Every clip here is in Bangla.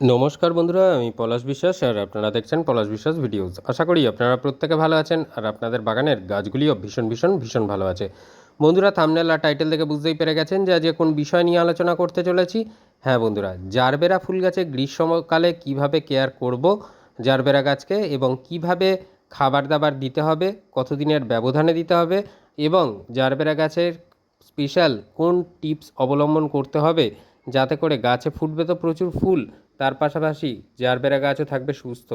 নমস্কার বন্ধুরা, আমি পলাশ বিশ্বাস আর আপনারা দেখছেন পলাশ বিশ্বাস ভিডিওস। আশা করি আপনারা প্রত্যেকে ভালো আছেন আর আপনাদের বাগানের গাছগুলিও ভীষণ ভীষণ ভীষণ ভালো আছে। বন্ধুরা থামনেল আর টাইটেল দেখে বুঝতেই পেরে গেছেন যে আজকে কোন বিষয় নিয়ে আলোচনা করতে চলেছি। হ্যাঁ বন্ধুরা, জারবেরা ফুল গাছে গ্রীষ্মকালে কীভাবে কেয়ার করব জারবেরা গাছকে এবং কীভাবে খাবার দাবার দিতে হবে, কতদিনের ব্যবধানে দিতে হবে এবং জারবেরা গাছের স্পেশাল কোন টিপস অবলম্বন করতে হবে যাতে করে গাছে ফুটবে তো প্রচুর ফুল তার পাশাপাশি জারবেরা গাছও থাকবে সুস্থ।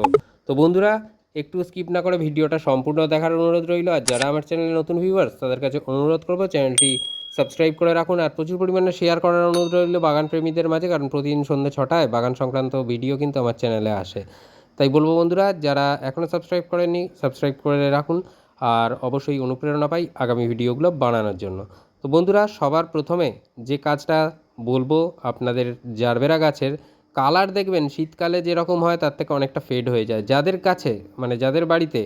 তো বন্ধুরা, একটু স্কিপ না করে ভিডিওটা সম্পূর্ণ দেখার অনুরোধ রইল, আর যারা আমার চ্যানেলে নতুন ভিউয়ার্স তাদের কাছে অনুরোধ করব চ্যানেলটি সাবস্ক্রাইব করে রাখুন, আর প্রচুর পরিমাণে শেয়ার করার অনুরোধ রইল বাগান প্রেমীদের মাঝে, কারণ প্রতিদিন সন্ধ্যে ছটায় বাগান সংক্রান্ত ভিডিও কিন্তু আমার চ্যানেলে আসে। তাই বলব বন্ধুরা, যারা এখনও সাবস্ক্রাইব করেননি সাবস্ক্রাইব করে রাখুন, আর অবশ্যই অনুপ্রেরণা পাই আগামী ভিডিওগুলো বানানোর জন্য। তো বন্ধুরা, সবার প্রথমে যে কাজটা বলব আপনাদের জারবেরা গাছের কালার দেখবেন শীতকালে যেরকম হয় তার থেকে অনেকটা ফেড হয়ে যায়। যাদের কাছে মানে যাদের বাড়িতে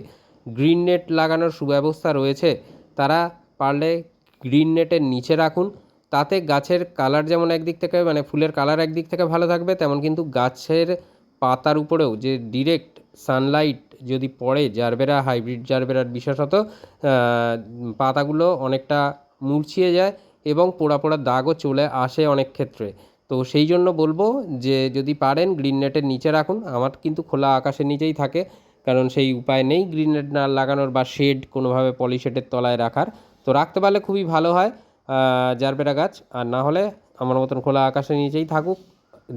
গ্রিন নেট লাগানোর সুব্যবস্থা রয়েছে, তারা পারলে গ্রিন নেটের নিচে রাখুন। তাতে গাছের কালার যেমন একদিক থেকে মানে ফুলের কালার একদিক থেকে ভালো থাকবে, তেমন কিন্তু গাছের পাতার উপরেও যে ডিরেক্ট সানলাইট যদি পড়ে জারবেরা হাইব্রিড জারবেরার বিশেষত পাতাগুলো অনেকটা মুরছিয়ে যায় এবং পোড়া পোড়া দাগও চলে আসে অনেক ক্ষেত্রে। তো সেই জন্য বলব যে যদি পারেন গ্রিন নেটের নিচে রাখুন। আমার কিন্তু খোলা আকাশের নিচেই থাকে, কারণ সেই উপায় নেই গ্রিন নেট না লাগানোর বা শেড কোনোভাবে পলিশেডের তলায় রাখার। তো রাখতে পারলে খুবই ভালো হয় জারবেরা গাছ। আর না হলে আমার মতন খোলা আকাশের নিচেই থাকুক,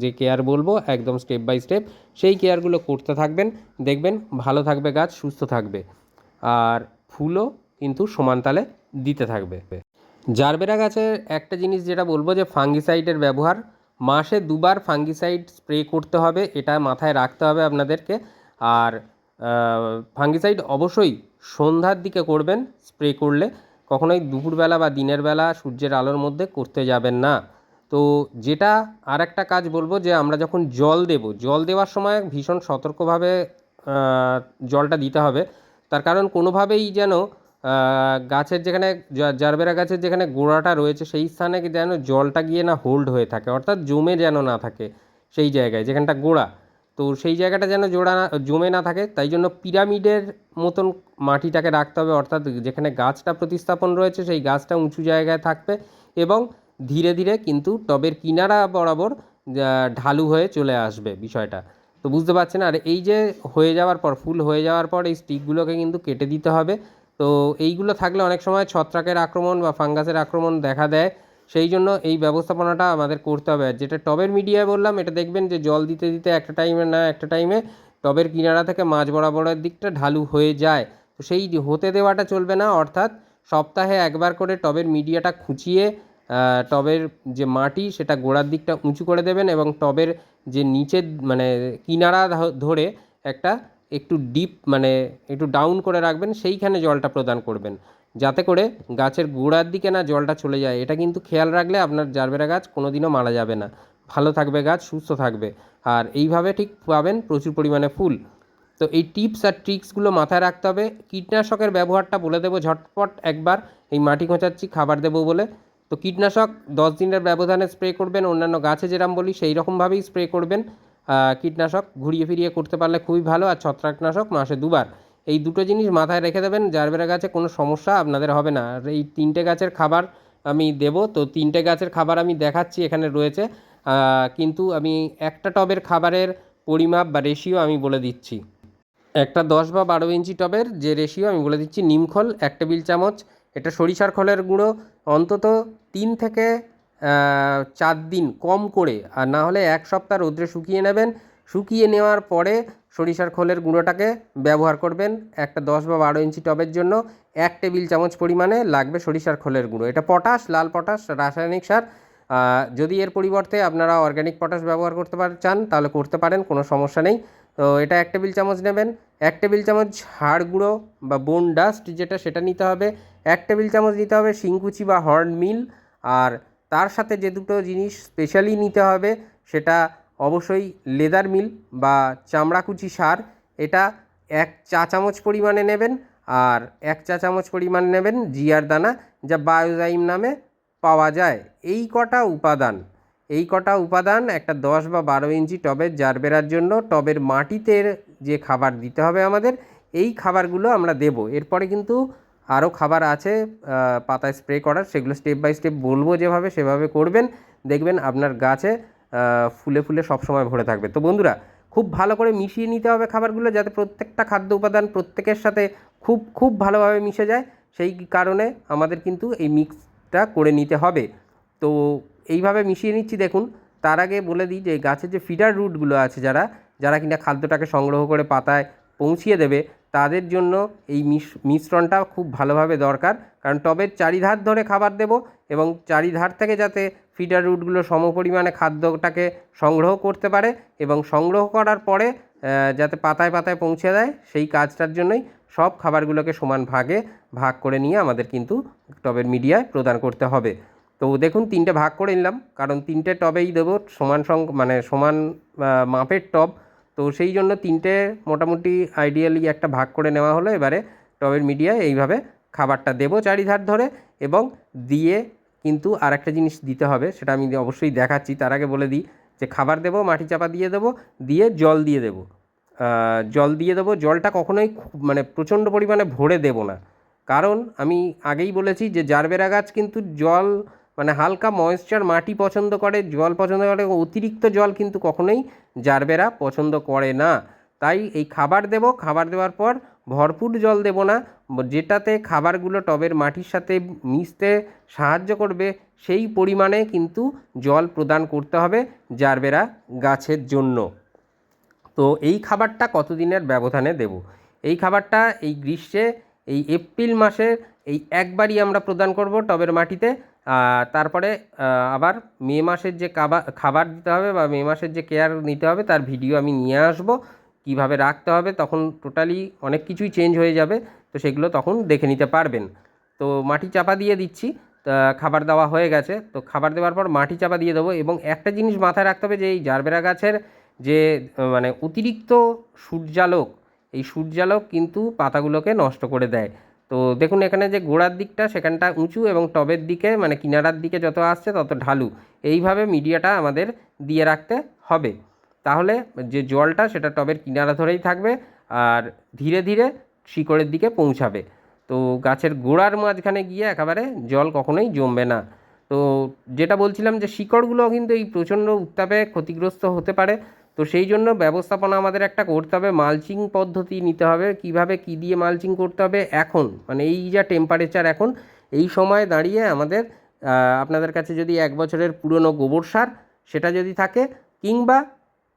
যে কেয়ার বলব একদম স্টেপ বাই স্টেপ সেই কেয়ারগুলো করতে থাকবেন, দেখবেন ভালো থাকবে গাছ, সুস্থ থাকবে। আর ফুলও কিন্তু সমান তালে দিতে থাকবে। জারবেরা গাছের একটা জিনিস যেটা বলব যে ফাঙ্গিসাইডের ব্যবহার মাসে দুবার ফাঙ্গিসাইড স্প্রে করতে হবে, এটা মাথায় রাখতে হবে আপনাদেরকে। আর ফাঙ্গিসাইড অবশ্যই সন্ধ্যার দিকে করবেন স্প্রে করলে। কখনোই দুপুরবেলা বা দিনের বেলা সূর্যের আলোর মধ্যে করতে যাবেন না। তো যেটা আর একটা কাজ বলব যে, আমরা যখন জল দেব, জল দেওয়ার সময় ভীষণ সতর্কভাবে জলটা দিতে হবে। তার কারণ কোনোভাবেই যেন গাছের যেখানে জারবেরা গাছের যেখানে গোড়াটা রয়েছে, সেই স্থানে যেন জলটা গিয়ে না হোল্ড হয়ে থাকে, অর্থাৎ জমে যেন না থাকে সেই জায়গায়, যেখানটা গোড়া। তো সেই জায়গাটা যেন জোড়া না, জমে না থাকে, তাই জন্য পিরামিডের মতন মাটিটাকে রাখতে হবে, অর্থাৎ যেখানে গাছটা প্রতিস্থাপন রয়েছে, সেই গাছটা উঁচু জায়গায় থাকবে এবং ধীরে ধীরে কিন্তু টবের কিনারা বরাবর ঢালু হয়ে চলে আসবে বিষয়টা। তো বুঝতে পারছেন? আর এই যে হয়ে যাওয়ার পর, ফুল হয়ে যাওয়ার পর এই স্টিকগুলোকে কিন্তু কেটে দিতে হবে। তো এইগুলো থাকলে অনেক সময় ছত্রাকের আক্রমণ বা ফাঙ্গাসের আক্রমণ দেখা দেয়। সেই জন্য এই ব্যবস্থাপনাটা আমাদের করতে হবে। আর যেটা টবের মিডিয়ায় বললাম, এটা দেখবেন যে জল দিতে দিতে একটা টাইমে না একটা টাইমে টবের কিনারা থেকে মাঝ বরাবরের দিকটা ঢালু হয়ে যায়। তো সেই হতে দেওয়াটা চলবে না, অর্থাৎ সপ্তাহে একবার করে টবের মিডিয়াটা খুঁচিয়ে টবের যে মাটি, সেটা গোড়ার দিকটা উঁচু করে দেবেন এবং টবের যে নিচের মানে কিনারা ধরে একটা একটু ডিপ মানে একটু ডাউন করে রাখবেন, সেইখানে জলটা প্রদান করবেন। যাতে করে গাছের গোড়ার দিকে না জলটা চলে যায়। এটা কিন্তু খেয়াল রাখলে আপনার জারবেরা গাছ কোনোদিনও মারা যাবে না। ভালো থাকবে গাছ, সুস্থ থাকবে। আর এইভাবে ঠিক পাবেন প্রচুর পরিমাণে ফুল। তো এই টিপস আর ট্রিক্সগুলো মাথায় রাখতে হবে। কীটনাশকের ব্যবহারটা বলে দেবো ঝটপট একবার। এই মাটি খোঁচাচ্ছি, খাবার দেবো বলে। তো কীটনাশক দশ দিনের ব্যবধানে স্প্রে করবেন। অন্যান্য গাছে যেরকম বলি সেই রকমভাবেই স্প্রে করবেন। কীটনাশক ঘুরিয়ে ফিরিয়ে করতে পারলে খুবই ভালো আর ছত্রাকনাশক মাসে দুবার। এই দুটো জিনিস মাথায় রেখে দেবেন, জারবেরা গাছে কোনো সমস্যা আপনাদের হবে না। আর এই তিনটে গাছের খাবার আমি দেবো। তো তিনটে গাছের খাবার আমি দেখাচ্ছি, এখানে রয়েছে। কিন্তু আমি একটা টবের খাবারের পরিমাপ বা রেশিও আমি বলে দিচ্ছি। একটা দশ বা বারো ইঞ্চি টবের যে রেশিও আমি বলে দিচ্ছি, নিমখল, এক টেবিল চামচ, এটা সরিষার খোলের গুঁড়ো, অন্তত তিন থেকে চার দিন কম করে আর না হলে এক সপ্তাহ রোদ্রে শুকিয়ে নেবেন। শুকিয়ে নেওয়ার পরে সরিষার খোলের গুঁড়োটাকে ব্যবহার করবেন একটা দশ বা বারো ইঞ্চি টবের জন্য। এক টেবিল চামচ পরিমাণে লাগবে সরিষার খোলের গুঁড়ো। এটা পটাশ, লাল পটাশ, রাসায়নিক সার। যদি এর পরিবর্তে আপনারা অর্গ্যানিক পটাশ ব্যবহার করতে পার চান, তাহলে করতে পারেন, কোনো সমস্যা নেই। তো এটা এক টেবিল চামচ নেবেন। এক টেবিল চামচ হাড় গুঁড়ো বা বোন ডাস্ট যেটা, সেটা নিতে হবে। এক টেবিল চামচ নিতে হবে শিংকুচি বা হর্ন মিল। আর তার সাথে যে দুটো জিনিস স্পেশালি নিতে হবে, সেটা অবশ্যই লেদার মিল বা চামড়াকুচি সার। এটা এক চা চামচ পরিমাণে নেবেন আর এক চা চামচ পরিমাণ নেবেন জিয়ার দানা, যা বায়োজাইম নামে পাওয়া যায়। এই কটা উপাদান, এই কটা উপাদান একটা দশ বা বারো ইঞ্চি টবের জারবেরার জন্য টবের মাটিতে যে খাবার দিতে হবে আমাদের, এই খাবারগুলো আমরা দেব। এরপরে কিন্তু আরও খাবার আছে পাতায় স্প্রে করার, সেগুলো স্টেপ বাই স্টেপ বলব যেভাবে, সেভাবে করবেন। দেখবেন আপনার গাছে ফুলে ফুলে সবসময় ভরে থাকবে। তো বন্ধুরা, খুব ভালো করে মিশিয়ে নিতে হবে খাবারগুলো যাতে প্রত্যেকটা খাদ্য উপাদান প্রত্যেকের সাথে খুব খুব ভালোভাবে মিশে যায়। সেই কারণে আমাদের কিন্তু এই মিক্সটা করে নিতে হবে। তো এইভাবে মিশিয়ে নিচ্ছি, দেখুন। তার আগে বলে দিই যে গাছের যে ফিডার রুটগুলো আছে যারা যারা কিনা খাদ্যটাকে সংগ্রহ করে পাতায় পৌঁছিয়ে দেবে তাদের জন্য এই মিশ- মিশ্রণটা খুব ভালোভাবে দরকার। কারণ টবের চারিধার ধরে খাবার দেব এবং চারিধার থেকে যাতে ফিডার রুটগুলো সমপরিমাণে খাদ্যটাকে সংগ্রহ করতে পারে এবং সংগ্রহ করার পরে যাতে পাতায় পাতায় পৌঁছে দেয়, সেই কাজটার জন্যই সব খাবারগুলোকে সমান ভাগে ভাগ করে নিয়ে আমাদের কিন্তু টবের মিডিয়ায় প্রদান করতে হবে। তো দেখুন, তিনটে ভাগ করে নিলাম। কারণ তিনটে টবেই দেবো সমান সং মানে সমান মাপের টব। তো সেই জন্য তিনটে মোটামুটি আইডিয়ালি একটা ভাগ করে নেওয়া হলো এবারে টবের মিডিয়ায় এইভাবে খাবারটা দেবো চারিধার ধরে এবং দিয়ে কিন্তু আর একটা জিনিস দিতে হবে, সেটা আমি অবশ্যই দেখাচ্ছি, তার আগে বলে দিই যে খাবার দেবো, মাটি চাপা দিয়ে দেবো, দিয়ে জল দিয়ে দেবো। জল দিয়ে দেবো, জলটা কখনোই মানে প্রচণ্ড পরিমাণে ভরে দেবো না। কারণ আমি আগেই বলেছি যে জারবেরা গাছ কিন্তু জল মানে হালকা ময়েশ্চার মাটি পছন্দ করে, জল পছন্দ করে অতিরিক্ত জল কিন্তু কখনোই জারবেরা পছন্দ করে না। তাই এই খাবার দেব, খাবার দেওয়ার পর ভরপুর জল দেব না। যেটাতে খাবারগুলো টবের মাটির সাথে মিশতে সাহায্য করবে, সেই পরিমাণে কিন্তু জল প্রদান করতে হবে জারবেরা গাছের জন্য। তো এই খাবারটা কতদিনের ব্যবধানে দেব? এই খাবারটা এই গ্রীষ্মে, এই এপ্রিল মাসে, এই একবারই আমরা প্রদান করব টবের মাটিতে। তারপরে আবার মে মাসের যে খাবার খাবার দিতে হবে বা মে মাসের যে কেয়ার নিতে হবে, তার ভিডিও আমি নিয়ে আসব। কীভাবে রাখতে হবে, তখন টোটালি অনেক কিছুই চেঞ্জ হয়ে যাবে, তো সেগুলো তখন দেখে নিতে পারবেন। তো মাটি চাপা দিয়ে দিচ্ছি খাবার দেওয়া হয়ে গেছে, তো খাবার দেওয়ার পর মাটি চাপা দিয়ে দেবো এবং একটা জিনিস মাথায় রাখতে হবে যে এই জারবেরা গাছের যে মানে অতিরিক্ত সূর্যালোক, এই সূর্যালোক কিন্তু পাতাগুলোকে নষ্ট করে দেয়। তো দেখুন, এখানে যে গোড়ার দিকটা, সেখানটা উঁচু এবং টবের দিকে মানে কিনারার দিকে যত আসছে, তত ঢালু। এইভাবে মিডিয়াটা আমাদের দিয়ে রাখতে হবে। তাহলে যে জলটা, সেটা টবের কিনারা ধরেই থাকবে আর ধীরে ধীরে শিকড়ের দিকে পৌঁছাবে। তো গাছের গোড়ার মাঝখানে গিয়ে একেবারে জল কখনোই জমবে না। তো যেটা বলছিলাম যে শিকড়গুলো কিন্তু এই প্রচণ্ড উত্তাপে ক্ষতিগ্রস্ত হতে পারে। তো সেই জন্য ব্যবস্থাপনা আমাদের একটা করতে হবে মালচিং পদ্ধতি নিতে হবে, কীভাবে কি দিয়ে মালচিং করতে হবে এখন মানে এই যা টেম্পারেচার এখন, এই সময় দাঁড়িয়ে আমাদের আপনাদের কাছে যদি এক বছরের পুরনো গোবর সার সেটা যদি থাকে, কিংবা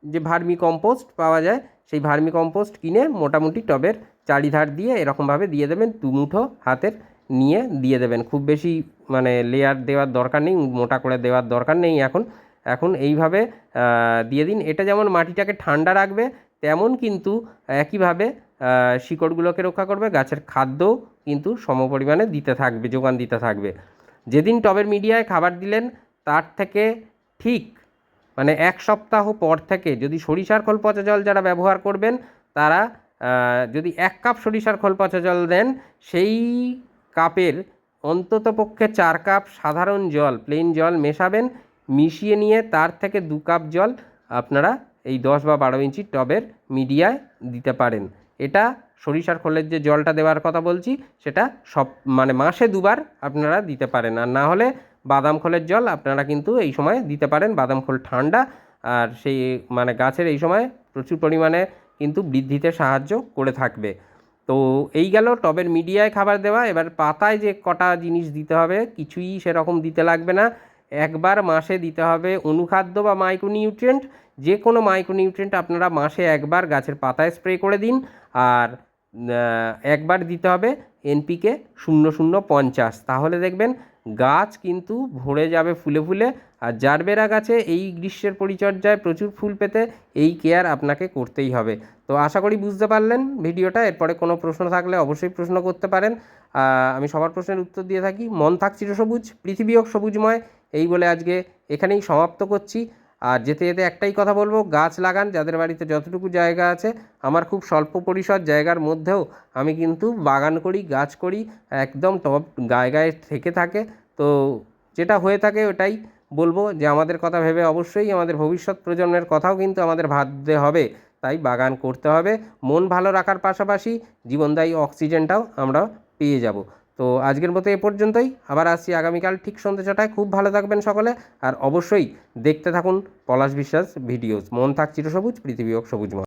যে ভার্মি কম্পোস্ট পাওয়া যায়, সেই ভার্মি কম্পোস্ট কিনে মোটামুটি টবের চারিধার দিয়ে এরকমভাবে দিয়ে দেবেন, দুমুঠো হাতের নিয়ে দিয়ে দেবেন। খুব বেশি মানে লেয়ার দেওয়ার দরকার নেই, মোটা করে দেওয়ার দরকার নেই এখন। এখন এইভাবে দিয়ে দিন। এটা যেমন মাটিটাকে ঠান্ডা রাখবে, তেমন কিন্তু একইভাবে শিকড়গুলোকে রক্ষা করবে, গাছের খাদ্যও কিন্তু সমপরিমাণে দিতে থাকবে, যোগান দিতে থাকবে। যেদিন টবের মিডিয়ায় খাবার দিলেন, তার থেকে ঠিক মানে এক সপ্তাহ পর থেকে যদি সরিষার খোল পচা জল যারা ব্যবহার করবেন, তারা যদি এক কাপ সরিষার খোল পচা জল দেন, সেই কাপের অন্ততপক্ষে চার কাপ সাধারণ জল প্লেন জল মেশাবেন মিশিয়ে নিয়ে তার থেকে দু কাপ জল আপনারা এই দশ বা বারো ইঞ্চি টবের মিডিয়ায় দিতে পারেন। এটা সরিষার খোলের যে জলটা দেওয়ার কথা বলছি, সেটা সব মানে মাসে দুবার আপনারা দিতে পারেন। আর না হলে বাদাম খোলের জল আপনারা কিন্তু এই সময় দিতে পারেন। বাদাম খোল ঠান্ডা আর সেই মানে গাছের এই সময় প্রচুর পরিমাণে কিন্তু বৃদ্ধিতে সাহায্য করে থাকবে। তো এই গেল টবের মিডিয়ায় খাবার দেওয়া। এবার পাতায় যে কটা জিনিস দিতে হবে, কিছুই সেরকম দিতে লাগবে না। একবার মাসে দিতে হবে অনুখাদ্য বা মাইক্রোনিউট্রিয়েন্ট। যে কোনো মাইক্রোনিউট্রিয়েন্ট আপনারা মাসে একবার গাছের পাতায় স্প্রে করে দিন। আর একবার দিতে হবে এনপিকে শূন্য শূন্য পঞ্চাশ। তাহলে দেখবেন গাছ কিন্তু ভরে যাবে ফুলে ফুলে। আর জারবেরা গাছে এই গ্রীষ্মের পরিচর্যায় প্রচুর ফুল পেতে এই কেয়ার আপনাকে করতেই হবে। তো আশা করি বুঝতে পারলেন ভিডিওটা। এরপরে কোনো প্রশ্ন থাকলে অবশ্যই প্রশ্ন করতে পারেন। আমি সবার প্রশ্নের উত্তর দিয়ে থাকি। মন থাক চিরসবুজ, পৃথিবী হোক সবুজময়। এই বলে আজকে এখানেই সমাপ্ত করছি। আর যেতে যেতে একটাই কথা বলব, গাছ লাগান, যাদের বাড়িতে যতটুকু জায়গা আছে। আমার খুব স্বল্প পরিসর জায়গার মধ্যেও আমি কিন্তু বাগান করি, গাছ করি, একদম টপ গায়ে গায়ে থেকে থাকে। তো যেটা হয়ে থাকে ওটাই বলব যে আমাদের কথা ভেবে অবশ্যই আমাদের ভবিষ্যৎ প্রজন্মের কথাও কিন্তু আমাদের ভাবতে হবে। তাই বাগান করতে হবে। মন ভালো রাখার পাশাপাশি জীবনদায়ী অক্সিজেনটাও আমরা পেয়ে যাব। তো আজকের মতো এ পর্যন্তই। আবার আসছি আগামীকাল ঠিক সন্ধ্যে ছটায়। খুব ভালো থাকবেন সকলে। আর অবশ্যই দেখতে থাকুন পলাশ বিশ্বাস ভিডিওস। মন থাক চিরসবুজ, পৃথিবী হোক সবুজময়